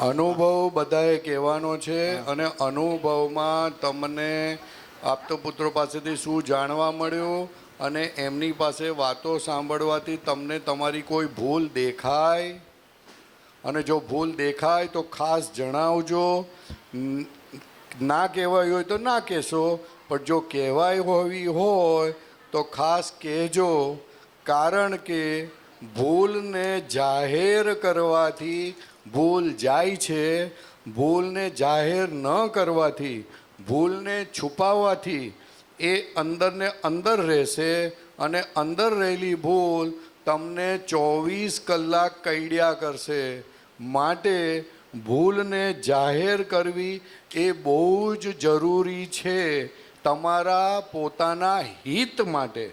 અનુભવ બધાએ કહેવાનો છે અને અનુભવમાં તમને આપતો પુત્રો પાસેથી શું જાણવા મળ્યું અને એમની પાસે વાતો સાંભળવાથી તમને તમારી કોઈ ભૂલ દેખાય? અને જો ભૂલ દેખાય તો ખાસ જણાવજો. ના કહેવાય હોય તો ના કહેશો, પણ જો કહેવાય હોવી હોય તો ખાસ કહેજો, કારણ કે ભૂલને જાહેર કરવાથી ભૂલ જાય છે, ભૂલને જાહેર ન કરવાથી, ભૂલને છુપાવવાથી એ અંદરને અંદર રહેશે અને અંદર રહેલી ભૂલ તમને ચોવીસ કલાક કૈડ્યા કરશે. માટે ભૂલને જાહેર કરવી એ બહુ જ જરૂરી છે તમારા પોતાના હિત માટે.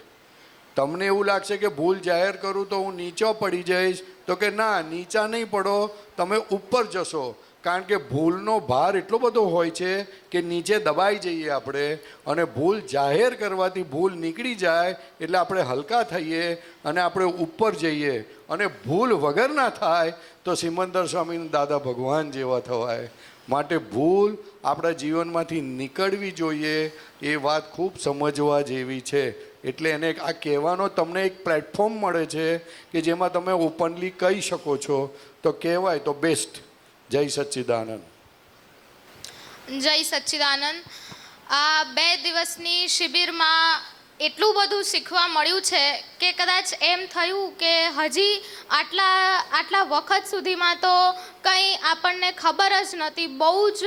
તમને એવું લાગશે કે ભૂલ જાહેર કરું તો હું નીચો પડી જઈશ તો કે ના, નીચા નહીં પડો, તમે ઉપર જશો. કારણ કે ભૂલનો ભાર એટલો બધો હોય છે કે નીચે દબાઈ જઈએ આપણે અને ભૂલ જાહેર કરવાથી ભૂલ નીકળી જાય એટલે આપણે હલકા થઈએ અને આપણે ઉપર જઈએ. અને ભૂલ વગર ના થાય તો સિમંદર સ્વામી દાદા ભગવાન જેવા થવાય. માટે ભૂલ આપણા જીવનમાંથી નીકળવી જોઈએ. એ વાત ખૂબ સમજવા જેવી છે. એટલે એને આ કહેવાનો તમને એક પ્લેટફોર્મ મળે છે કે જેમાં તમે ઓપનલી કહી શકો છો. તો કહેવાય તો બેસ્ટ જય સચ્ચિદાનંદ. જય સચ્ચિદાનંદ. આ બે દિવસની શિબિરમાં એટલું બધું શીખવા મળ્યું છે કે કદાચ એમ થયું કે હજી આટલા આટલા વખત સુધીમાં તો કંઈ આપણને ખબર જ નહોતી. બહુ જ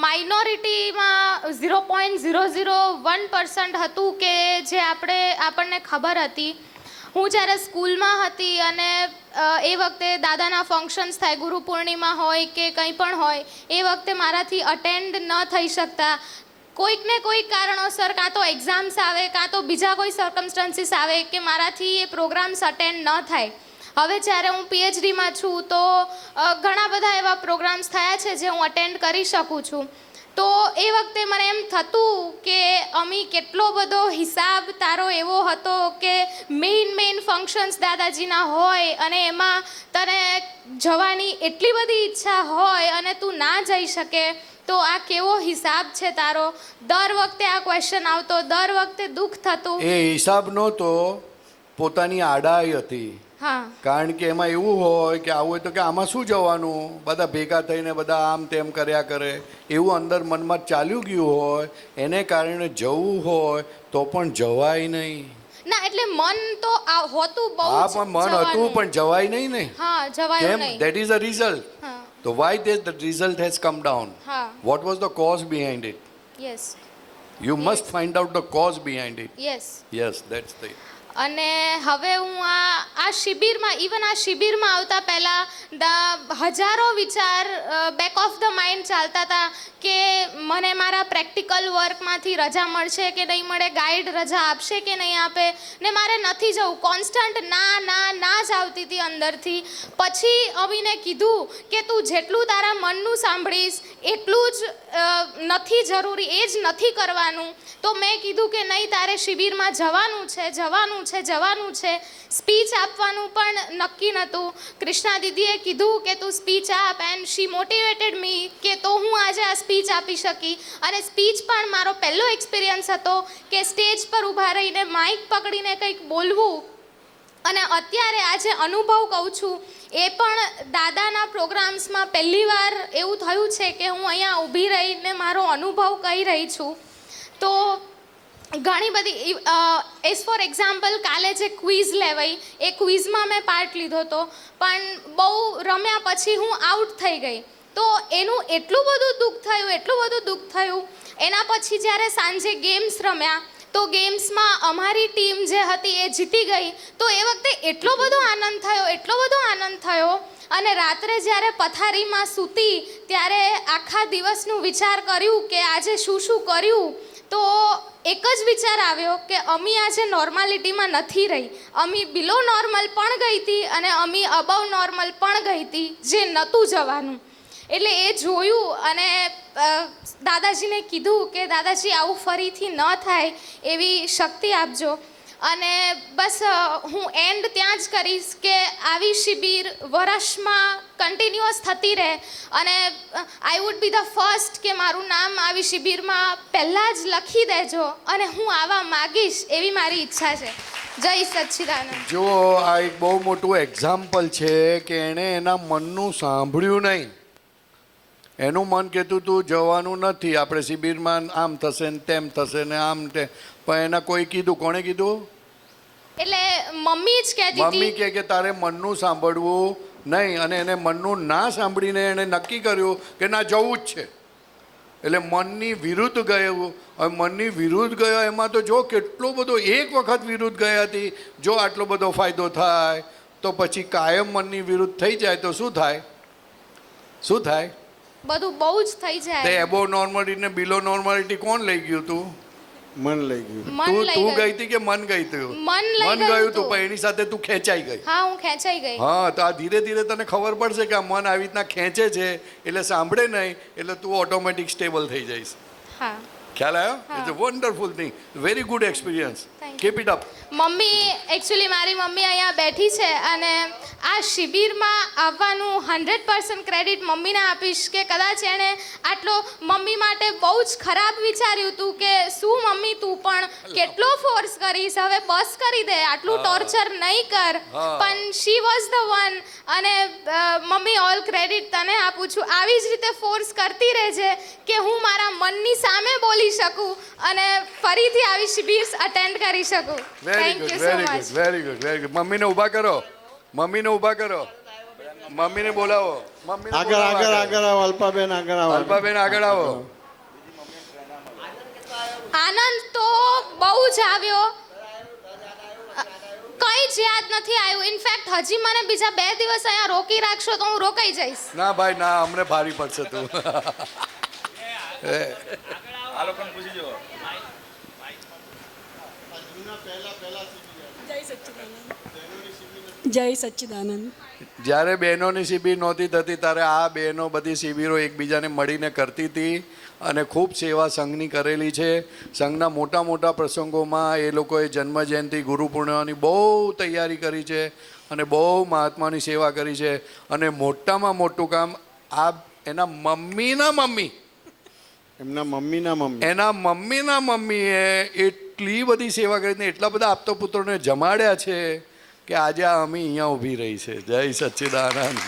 માઇનોરિટીમાં zero point zero zero one percent હતું કે જે આપણે, આપણને ખબર હતી. હું જ્યારે સ્કૂલમાં હતી અને એ વખતે દાદાના ફંક્શન્સ થાય, ગુરુ પૂર્ણિમા હોય કે કંઈ પણ હોય, એ વખતે મારાથી અટેન્ડ ન થઈ શકતા. કોઈકને કોઈક કારણોસર કાં તો એક્ઝામ્સ આવે, કાં તો બીજા કોઈ સર્કમસ્ટન્સીસ આવે કે મારાથી એ પ્રોગ્રામ્સ અટેન્ડ ન થાય. હવે જ્યારે હું પીએચડીમાં છું તો ઘણા બધા એવા પ્રોગ્રામ્સ થયા છે જે હું અટેન્ડ કરી શકું છું. તો એ વખતે મને એમ થતું કે અમી કેટલો બધો હિસાબ તારો એવો હતો કે મેઇન મેઇન ફંક્શન્સ દાદાજીના હોય અને એમાં તને જવાની એટલી બધી ઈચ્છા હોય અને તું ના જઈ શકે, તો આ કેવો હિસાબ છે તારો? દર વખતે આ ક્વેશ્ચન આવતો, દર વખતે દુઃખ થતું. એ હિસાબ નહોતો, પોતાની આડાઈ હતી. કારણ કે એમાં એવું હોય કે આવું હોય તો કે આમાં શું જવાનું? બધા ભેગા થઈને બધા આમ તેમ કર્યા કરે. એવું અંદર મનમાં ચાલ્યું ગયું હોય એને કારણે જવું હોય તો પણ જવાય નહીં. ના એટલે મન તો આ હોતું બહુ હા પણ મન હતું પણ જવાય નહીં ને. હા જવાય નહીં. ધેટ ઇઝ અ રિઝલ્ટ તો why that the result has come down what was the cause behind it? Yes you must find out the cause behind it yes yes that's the અને હવે હું આ આ શિબિરમાં ઇવન આ શિબિરમાં આવતા પહેલાં દ, હજારો વિચાર બેક ઓફ ધ માઇન્ડ ચાલતા હતા કે મને મારા પ્રેક્ટિકલ વર્કમાંથી રજા મળશે કે નહીં મળે ગાઈડ રજા આપશે કે નહીં આપે, ને મારે નથી જવું. કોન્સ્ટન્ટ ના ના ના જ આવતી હતી અંદરથી. પછી અમીને કીધું કે તું જેટલું તારા મનનું સાંભળીશ એટલું જ નથી જરૂરી, એ જ નથી કરવાનું. તો મેં કીધું કે નહીં, તારે શિબિરમાં જવાનું છે જવાનું છે જવાનું છે. સ્પીચ આપવાનું પણ નક્કી નહોતું. કૃષ્ણા દીદીએ કીધું કે તું સ્પીચ આપ એન્ડ શી મોટિવેટેડ મી કે તો હું આજે આ સ્પીચ આપી શકી. અને સ્પીચ પણ મારો પહેલો એક્સપિરિયન્સ હતો કે સ્ટેજ પર ઊભા રહીને માઇક પકડીને કંઈક બોલવું અને અત્યારે આજે અનુભવ કહું છું, એ પણ દાદાના પ્રોગ્રામ્સમાં પહેલી વાર એવું થયું છે કે હું અહીંયા ઊભી રહીને મારો અનુભવ કહી રહી છું. તો ઘણી બધી એઝ ફોર એક્ઝામ્પલ કાલે જે ક્વિઝ લેવાઈ, એ ક્વિઝમાં મેં પાર્ટ લીધો હતો, પણ બહુ રમ્યા પછી હું આઉટ થઈ ગઈ. તો એનું એટલું બધું દુઃખ થયું, એટલું બધું દુઃખ થયું. એના પછી જ્યારે સાંજે ગેમ્સ રમ્યા તો ગેમ્સમાં અમારી ટીમ જે હતી એ જીતી ગઈ. તો એ વખતે એટલો બધો આનંદ થયો, એટલો બધો આનંદ થયો. અને રાત્રે જ્યારે પથારીમાં સૂતી, ત્યારે આખા દિવસનું વિચાર કર્યું કે આજે શું શું કર્યું. તો એક જ વિચાર આવ્યો કે અમી આજે નોર્માલિટીમાં નથી રહી. અમી બિલો નોર્મલ પણ ગઈ હતી અને અમી અબવ નોર્મલ પણ ગઈ હતી, જે નહોતું જવાનું. એટલે એ જોયું અને દાદાજીને કીધું કે, દાદાજી, આવું ફરીથી ન થાય એવી શક્તિ આપજો. અને બસ હું એન્ડ ત્યાં જ કરીશ કે આવી શિબિર વર્ષમાં કન્ટિન્યુઅસ થતી રહે. અને I would be the first કે મારું નામ આવી શિબિરમાં પહેલાં જ લખી દેજો અને હું આવા માગીશ એવી મારી ઈચ્છા છે. જય સચ્ચિદાનંદ જો આ એક બહુ મોટું એક્ઝામ્પલ છે કે એણે એના મનનું સાંભળ્યું નહીં. એનું મન કહેતું તું જવાનું નથી આપણે શિબિરમાં આમ થશે ને તેમ થશે ને આમ તે. પણ એના કોઈ કીધું કોણે કીધું? એટલે મમ્મી જ કહેતી મમ્મી કહે કે તારે મનનું સાંભળવું નહીં અને એને મનનું ના સાંભળીને એણે નક્કી કર્યું કે ના જવું જ છે. એટલે મનની વિરુદ્ધ ગયો હવે મનની વિરુદ્ધ ગયો એમાં તો જો કેટલો બધો એક વખત વિરુદ્ધ ગઈ હતી જો આટલો બધો ફાયદો થાય તો પછી કાયમ મનની વિરુદ્ધ થઈ જાય તો શું થાય? શું થાય? બધું બહુ જ થઈ તે જાય એબો નોર્માલિટી ને બિલો નોર્માલિટી કોણ લઈ ગયું તું? મન લઈ ગયું. મન તું લઈ તું ગઈ હતી કે મન ગઈ તું? મન લઈ મન ગયું તું. પણ એની સાથે તું ખેંચાઈ ગઈ. હા હું ખેંચાઈ ગઈ. હા તો આ ધીરે ધીરે તને ખબર પડશે કે આ મન આવી રીતના ખેંચે છે એટલે સાંભળે નહીં એટલે તું ઓટોમેટિક સ્ટેબલ થઈ જઈશ. હા. ખ્યાલ આવ્યો. It's a wonderful thing very good experience. Keep it up mummy actually મારી મમ્મી અહીંયા બેઠી છે અને આ શિબિરમાં આવવાનું હંડ્રેડ પર્સન્ટ ક્રેડિટ મમ્મીને આપીશ કે કદાચ એણે આટલો મમ્મી માટે બહુ જ ખરાબ વિચાર્યું હતું કે શું મમ્મી તું પણ કેટલો ફોર્સ કરીશ? હવે બસ કરી દે આટલું ટોર્ચર નહીં કર. પણ શી વોઝ ધ વન અને મમ્મી ઓલ ક્રેડિટ તને આપું છું. આવી જ રીતે ફોર્સ કરતી રહેજે કે હું મારા મનની સામે બોલી શકું અને ફરીથી આવી શિબિર અટેન્ડ કરી શકું. Very thank good you so very good much very good very good મમ્મીને ઊભા કરો. મમ્મીને ઊભા કરો. મમ્મીને બોલાવો. મમ્મી આગળ આગળ આગળ. આવો અલ્પાબેન આગળ આવો. અલ્પાબેન આગળ આવો. આનંદ તો બહુ જ આવ્યો. કઈ જ યાદ નથી આવ્યું. ઇનફેક્ટ હજી મને બીજા બે દિવસ અહીંયા રોકી રાખશો તો હું રોકાઈ જઈશ. ના ભાઈ ના અમને ભારી પડશે તું. આ લોકોને પૂછી જુઓ જય સચ્ચિદાનંદ. જ્યારે બહેનોની શિબિર નહોતી થતી ત્યારે આ બહેનો બધી શિબિરો એકબીજાને મળીને કરતી હતી અને ખૂબ સેવા સંઘની કરેલી છે. સંઘના મોટા મોટા પ્રસંગોમાં એ લોકોએ જન્મજયંતિ ગુરુ પૂર્ણિમાની બહુ તૈયારી કરી છે અને બહુ મહાત્માની સેવા કરી છે. અને મોટામાં મોટું કામ આ એના મમ્મીના મમ્મી. એમના મમ્મીના મમ્મી. એના મમ્મીના મમ્મીએ એટલી બધી સેવા કરીને એટલા બધા આપતો પુત્રોને જમાડ્યા છે કે આજે અમે અહીંયા ઊભી રહી છે. જય સચ્ચિદાનંદ.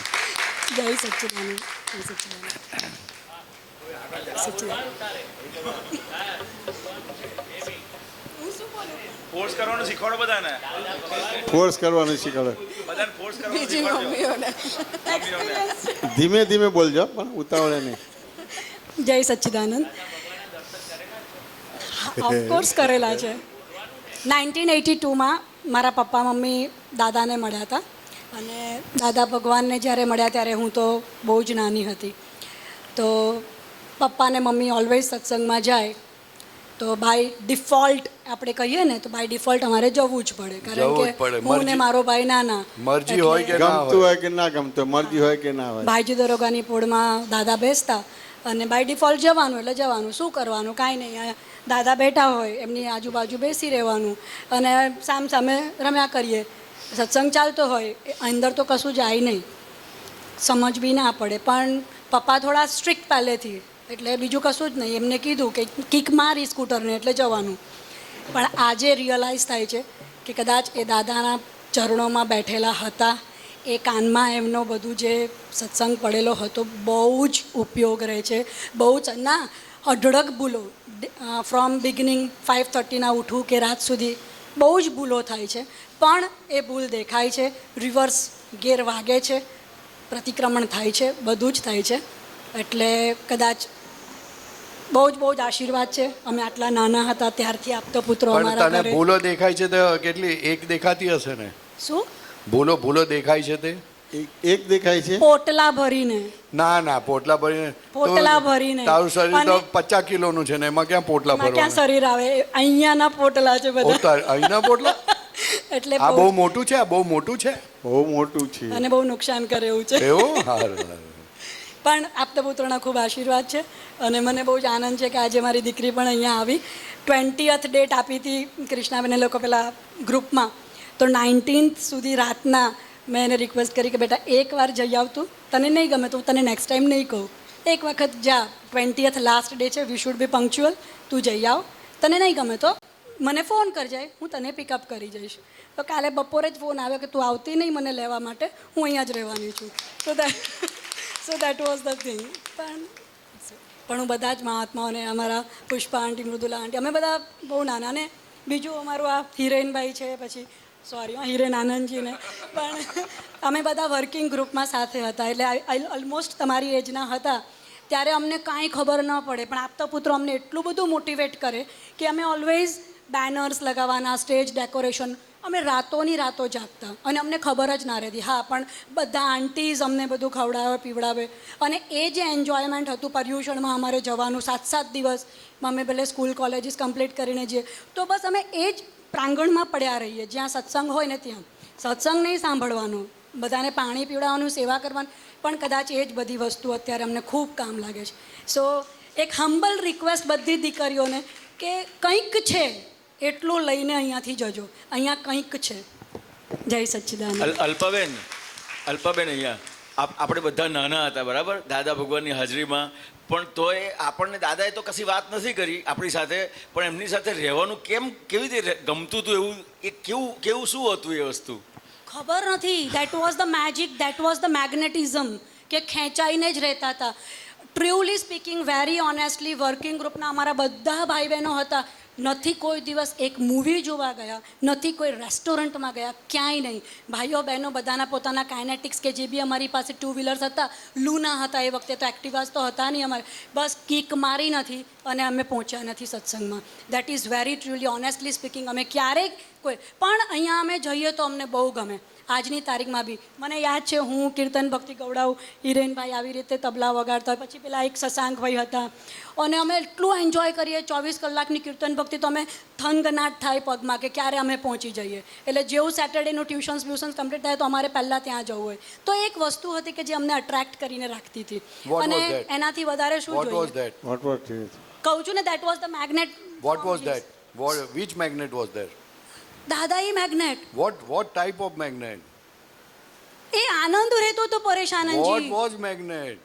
જય સચ્ચિદાનંદ. જય સચ્ચિદાનંદ. સચ્ચિદાનંદ. ફોર્સ કરવાનું શીખવાડો બધાને? ફોર્સ કરવાનું શીખવાડો. બધાને ફોર્સ કરવાનું ધીમે ધીમે બોલજો પણ ઉતાવળે નહીં. જય સચ્ચિદાનંદ. ઓફકોર્સ કરેલા છે. નાઇન્ટીન એટી ટુમાં મારા પપ્પા મમ્મી દાદાને મળ્યા હતા. અને દાદા ભગવાનને જ્યારે મળ્યા ત્યારે હું તો બહુ જ નાની હતી. તો પપ્પાને મમ્મી ઓલવેઝ સત્સંગમાં જાય. તો બાય ડિફોલ્ટ આપણે કહીએ ને તો બાય ડિફોલ્ટ અમારે જવું જ પડે. કારણ કે. હું ને મારો ભાઈ નાના. મરજી હોય કે ગમતું હોય. હોય કે ના ગમતું મરજી હોય કે ના હોય. ભાઈજી દરોગાની પોળમાં દાદા બેસતા. અને બાય ડિફોલ્ટ જવાનું એટલે જવાનું. શું કરવાનું? કાંઈ નહીં. દાદા બેઠા હોય, એમની આજુબાજુ બેસી રહેવાનું અને સામ સામે રમ્યા કરીએ. સત્સંગ ચાલતો હોય અંદર તો કશું જાય નહીં. સમજ બી ના પડે, પણ પપ્પા થોડા સ્ટ્રિક્ટ પહેલેથી એટલે બીજું કશું જ નહીં. એમને કીધું કે કિક મારી સ્કૂટરને એટલે જવાનું. પણ આજે રિયલાઇઝ થાય છે કે કદાચ એ દાદાના ચરણોમાં બેઠેલા હતા, એ કાનમાં એમનો બધું જે સત્સંગ પડેલો હતો, બહુ જ ઉપયોગ રહે છે. બહુ જ, ના, અઢળક ભૂલો. ફ્રોમ બિગિનિંગ ફાઇવ થર્ટીના ઉઠવું કે રાત સુધી બહુ જ ભૂલો થાય છે. પણ એ ભૂલ દેખાય છે રિવર્સ ગેર વાગે છે પ્રતિક્રમણ થાય છે બધું જ થાય છે. એટલે કદાચ બહુ જ બહુ જ આશીર્વાદ છે. અમે આટલા નાના હતા ત્યારથી આપતો પુત્રો અમારા તને ભૂલો દેખાય છે તો કેટલી? એક દેખાતી હશે ને? શું? ભૂલો ભૂલો દેખાય છે તે? એક- એક દેખાય છે? પોટલા ભરીને. ના ના પોટલા ભરીને. પોટલા ભરીને. તારું શરીર તો પચાસ પચાસ કિલોનું છે ને એમાં ક્યાં પોટલા ભરવા ક્યાં શરીર આવે? અહીંયાના પોટલા છે બધા. અહીંના પોટલા? એટલે આ બહુ મોટું છે? આ બહુ મોટું છે? બહુ મોટું છે. અને બહુ નુકસાન કરે એવું છે. એવું? હારું પણ આપતા આપતપુત્રોના ખૂબ આશીર્વાદ છે. અને મને બહુ જ આનંદ છે કે આજે મારી દીકરી પણ અહીંયા આવી. ટ્વેન્ટીઅથ ડેટ આપી હતી કૃષ્ણાબેન એ લોકો પેલા ગ્રુપમાં. તો નાઇન્ટીન્થ સુધી રાતના મેં એને રિક્વેસ્ટ કરી કે, બેટા એકવાર જઈ આવતું તને નહીં ગમે તો તને નેક્સ્ટ ટાઈમ નહીં કહું. એક વખત જા. ટ્વેન્ટીએથ લાસ્ટ ડે છે. વી શુડ બી પંક્ચ્યુઅલ તું જઈ આવ. તને નહીં ગમે તો મને ફોન કરજે. હું તને પિકઅપ કરી જઈશ. તો કાલે બપોરે જ ફોન આવ્યો કે, તું આવતી નહીં મને લેવા માટે. હું અહીંયા જ રહેવાની છું. So that so that was the thing પણ પણ હું બધા જ મહાત્માઓને, અમારા પુષ્પા આંટી મૃદુલા આંટી અમે બધા બહુ નાના ને બીજું અમારું આ હિરેનભાઈ છે, પછી સોરી હિરેન આનંદજીને પણ અમે બધા વર્કિંગ ગ્રુપમાં સાથે હતા. એટલે ઓલમોસ્ટ તમારી એજના હતા. ત્યારે અમને કાંઈ ખબર ન પડે. પણ આપતા પુત્રો અમને એટલું બધું મોટિવેટ કરે કે અમે ઓલવેઝ બેનર્સ લગાવવાના સ્ટેજ ડેકોરેશન અમે રાતોની રાતો જાગતા. અને અમને ખબર જ ના રહેતી. હા, પણ બધા આંટીઝ અમને બધું ખવડાવે, પીવડાવે. અને એ જે એન્જોયમેન્ટ હતું, પર્યુષણમાં અમારે જવાનું સાત સાત દિવસ. અમે ભલે સ્કૂલ કોલેજીસ કમ્પ્લીટ કરીને જઈએ. તો બસ અમે એ જ પ્રાંગણમાં પડ્યા રહીએ, જ્યાં સત્સંગ હોય ને ત્યાં. સત્સંગ નહીં સાંભળવાનું, બધાને પાણી પીવડાવવાનું, સેવા કરવાનું, પણ કદાચ એ જ બધી વસ્તુ અત્યારે અમને ખૂબ કામ લાગે છે. સો એક હમ્બલ રિક્વેસ્ટ બધી દીકરીઓને કે કંઈક છે, એટલું લઈને અહીંયાથી જજો. અહીંયા કંઈક છે. જય સચ્ચિદાનંદ. અલ્પબેન, અલ્પાબેન અહીંયા. આપ, આપણે બધા નાના હતા, બરાબર? દાદા ભગવાનની હાજરીમાં પણ તોય આપણને દાદાએ તો કશી વાત નથી કરી આપણી સાથે, પણ એમની સાથે રહેવાનું કેમ, કેવી રીતે ગમતું હતું એવું, એ કેવું કેવું શું હતું એ વસ્તુ? ખબર નથી. That was the magic that was the magnetism કે ખેંચાઈને જ રહેતા હતા. Truly speaking very honestly working ગ્રુપના અમારા બધા ભાઈ બહેનો હતા. નથી કોઈ દિવસ એક મૂવી જોવા ગયા, નથી કોઈ રેસ્ટોરન્ટમાં ગયા, ક્યાંય નહીં. ભાઈઓ, બહેનો બધાના પોતાના કાઇનેટિક્સ કે જે બી અમારી પાસે ટુ વ્હીલર્સ હતા, લૂના હતા એ વખતે તો એક્ટિવાસ તો હતા નહીં અમારે. બસ કિક મારી નથી અને અમે પહોંચ્યા નથી સત્સંગમાં. That is very truly honestly speaking અમે ક્યારેક કોઈ પણ અહીંયા અમે જઈએ તો અમને બહુ ગમે. આજની તારીખમાં બી. મને યાદ છે હું કીર્તન ભક્તિ ગૌડાઉ હિરેનભાઈ આવી રીતે તબલા વગાડતા હોય પછી પેલા એક શશાંકભાઈ હતા. અને અમે એટલું એન્જોય કરીએ ચોવીસ કલાકની કીર્તન ભક્તિ તો અમે થંગનાટ થાય પગમાં કે ક્યારે અમે પહોંચી જઈએ. એટલે જેવું સેટરડેનું ટ્યુશન્સ બ્યુશન્સ કમ્પ્લીટ થાય તો અમારે પહેલાં ત્યાં જવું હોય. તો એક વસ્તુ હતી કે જે અમને અટ્રેક્ટ કરીને રાખતી હતી. અને એનાથી વધારે શું જોઈએ? કહું છું ને that was the magnet what was that what which magnet was that દાદાઈ magnet what what type of magnet એ આનંદ રહેતો તો what પરેશાનંદજી was magnet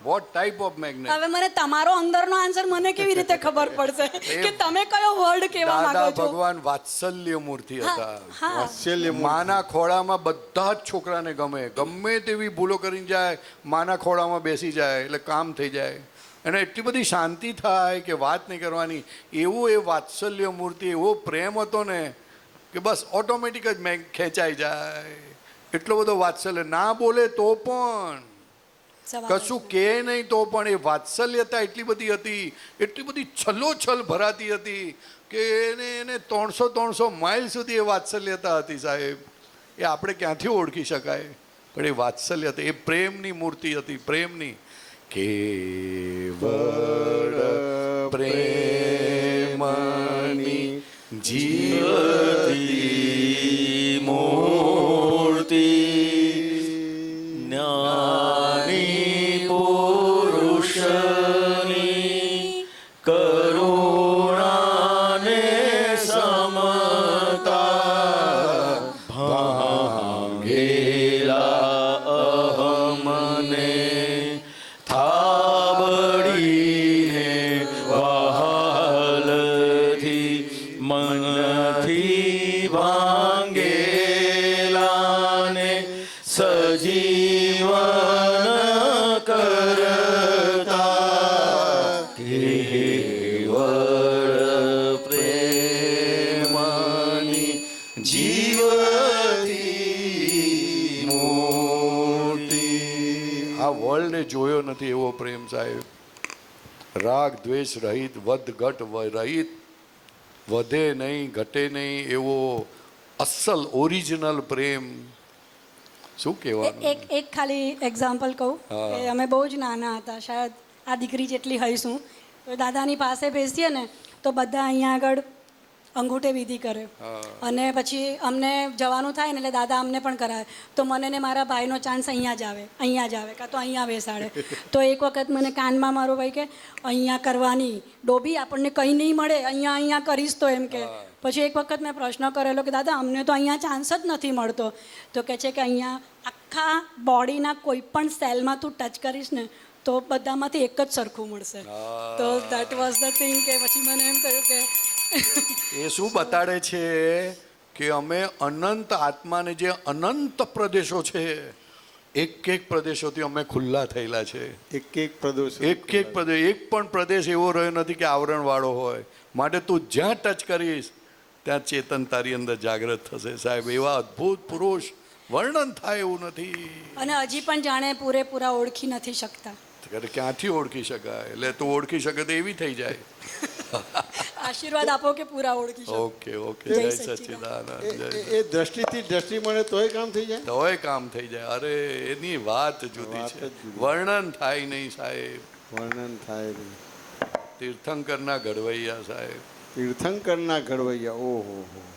what type of magnet હવે મને તમારો અંદરનો આન્સર મને કેવી રીતે ખબર પડશે? કે તમે કયો વર્ડ કહેવા દાદા માંગો છો? ભગવાન વાત્સલ્ય મૂર્તિ હા, હતા. હા. વાત્સલ્ય માના ખોળામાં બધા જ છોકરાને ગમે. ગમે તેવી ભૂલો કરીને જાય માના ખોળામાં બેસી જાય એટલે કામ થઈ જાય. અને એટલી બધી શાંતિ થાય કે વાત નહીં કરવાની. એવું એ વાત્સલ્ય મૂર્તિ એવો પ્રેમ હતો ને કે બસ ઓટોમેટિક જ મેં ખેંચાઈ જાય. એટલો બધો વાત્સલ્ય. ના બોલે તો પણ. કશું કે નહીં તો પણ. એ વાત્સલ્યતા એટલી બધી હતી એટલી બધી છલોછલ ભરાતી હતી કે એને એને ત્રણસો ત્રણસો માઇલ સુધી એ વાત્સલ્યતા હતી સાહેબ. એ આપણે ક્યાંથી ઓળખી શકાય? પણ એ વાત્સલ્ય હતી એ પ્રેમની મૂર્તિ હતી પ્રેમની. કેવળ પ્રેમની जीवती જોયો પ્રેમ સાહેબ. રાગ દ્વેષ રહિત વધ ઘટ રહિત. વધે નહીં ઘટે નહીં એવો અસલ ઓરિજિનલ પ્રેમ. શું કહેવાનું? એક એક ખાલી એક્ઝામ્પલ કહું કે અમે બહુ જ નાના હતા શાયદ આ દીકરી જેટલી હઈશું. તો દાદાની પાસે બેસીએ ને તો બધા અહીંયા આગળ અંગૂઠે વિધિ કરે અને પછી અમને જવાનું થાય ને એટલે દાદા અમને પણ કરાવે. તો મને ને મારા ભાઈનો ચાન્સ અહીંયા જ આવે અહીંયા જ આવે કાં તો અહીંયા બેસાડે. તો એક વખત મને કાનમાં મારો ભાઈ કે અહીંયા કરવાની. ડોબી આપણને કંઈ નહીં મળે અહીંયા અહીંયા કરીશ તો એમ કે. પછી એક વખત મેં પ્રશ્ન કરેલો કે દાદા અમને તો અહીંયા ચાન્સ જ નથી મળતો. તો કહે છે કે અહીંયા આખા બોડીના કોઈ પણ સેલમાં તું ટચ કરીશ ને તો બધામાંથી એક જ સરખું મળશે. તો દેટ વોઝ ધ થિંગ કે પછી મને એમ થયું કે એ શું બતાડે છે કે અમે અનંત આત્માને જે અનંત પ્રદેશો છે એક એક પ્રદેશોથી અમે ખુલ્લા થયેલા છે. એક એક પ્રદેશ એક એક પ્રદેશ એક પણ પ્રદેશ એવો રહ્યો નથી કે આવરણવાળો હોય. માટે તું જ્યાં ટચ કરીશ ત્યાં ચેતન તારી અંદર જાગૃત થશે. સાહેબ એવા અદ્ભુત પુરુષ વર્ણન થાય એવું નથી. અને હજી પણ જાણે પૂરેપૂરા ઓળખી નથી શકતા. ક્યાંથી ઓળખી શકાય? એટલે તું ઓળખી શકે તો એવી થઈ જાય. આશીર્વાદ આપો કે પૂરા ઓળખી ઓકે ઓકે. જય સચ્ચિદાનંદ. જય એ એ દ્રષ્ટિથી દ્રષ્ટિ મળે તોય કામ થઈ જાય? તોય કામ થઈ જાય. અરે એની વાત જુદી વાત છે. જ જુદી. વર્ણન થાય નહીં સાહેબ. વર્ણન થાય નહીં. તીર્થંકરના ઘડવૈયા સાહેબ. તીર્થંકરના ઘડવૈયા. ઓહો હો.